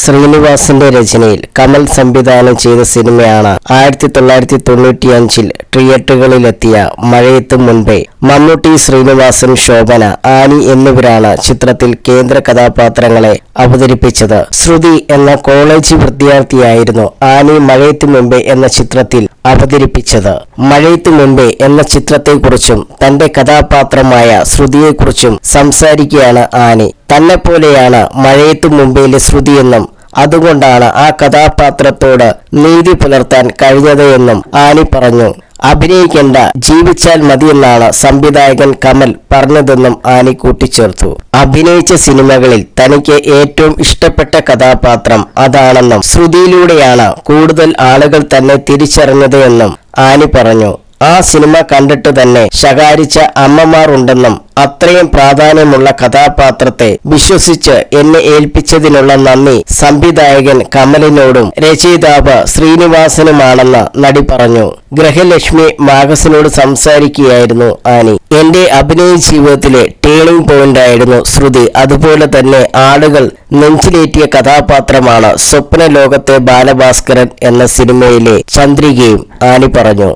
ശ്രീനിവാസന്റെ രചനയിൽ കമൽ സംവിധാനം ചെയ്ത സിനിമയാണ് ആയിരത്തി തൊള്ളായിരത്തി തൊണ്ണൂറ്റിയഞ്ചിൽ തിയേറ്ററുകളിലെത്തിയ മഴയത്തും മുൻപേ മമ്മൂട്ടി ശ്രീനിവാസൻ ശോഭന ആനി എന്നിവരാണ് ചിത്രത്തിൽ കേന്ദ്ര കഥാപാത്രങ്ങളെ അവതരിപ്പിച്ചത്. ശ്രുതി എന്ന കോളേജ് വിദ്യാർത്ഥിയായിരുന്നു ആനി മഴയത്തു മുമ്പേ എന്ന ചിത്രത്തിൽ അവതരിപ്പിച്ചത്. മഴയത്തു മുമ്പേ എന്ന ചിത്രത്തെക്കുറിച്ചും തന്റെ കഥാപാത്രമായ ശ്രുതിയെക്കുറിച്ചും സംസാരിക്കുകയാണ് ആനി. തന്നെ പോലെയാണ് മുംബൈയിലെ ശ്രുതി ശ്രുതിയെന്നും അതുകൊണ്ടാണ് ആ കഥാപാത്രത്തോട് നീതി പുലർത്താൻ കഴിഞ്ഞത് എന്നും ആനി പറഞ്ഞു. അഭിനയിക്കേണ്ട ജീവിച്ചാൽ മതിയെന്നാണ് സംവിധായകൻ കമൽ പറഞ്ഞതെന്നും ആനി കൂട്ടിച്ചേർത്തു. അഭിനയിച്ച സിനിമകളിൽ തനിക്ക് ഏറ്റവും ഇഷ്ടപ്പെട്ട കഥാപാത്രം അതാണെന്നും ശ്രുതിയിലൂടെയാണ് കൂടുതൽ ആളുകൾ തന്നെ തിരിച്ചറിഞ്ഞത് എന്നും ആനി പറഞ്ഞു. ആ സിനിമ കണ്ടിട്ട് തന്നെ ശകാരിച്ച അമ്മമാർ ഉണ്ടെന്നും അത്രയും പ്രാധാന്യമുള്ള കഥാപാത്രത്തെ വിശ്വസിച്ച് എന്നെ ഏൽപ്പിച്ചതിനുള്ള നന്ദി സംവിധായകൻ കമലിനോടും രചയിതാവ് ശ്രീനിവാസനുമാണെന്ന് നടി പറഞ്ഞു. ഗ്രഹലക്ഷ്മി മാഗസിനോട് സംസാരിക്കുകയായിരുന്നു ആനി. എന്റെ അഭിനയ ജീവിതത്തിലെ ടേണിംഗ് പോയിന്റ് ആയിരുന്നു ശ്രുതി. അതുപോലെ തന്നെ ആളുകൾ നെഞ്ചിലേറ്റിയ കഥാപാത്രമാണ് സ്വപ്ന ലോകത്തെ ബാലഭാസ്കരൻ എന്ന സിനിമയിലെ ചന്ദ്രികയും ആനി പറഞ്ഞു.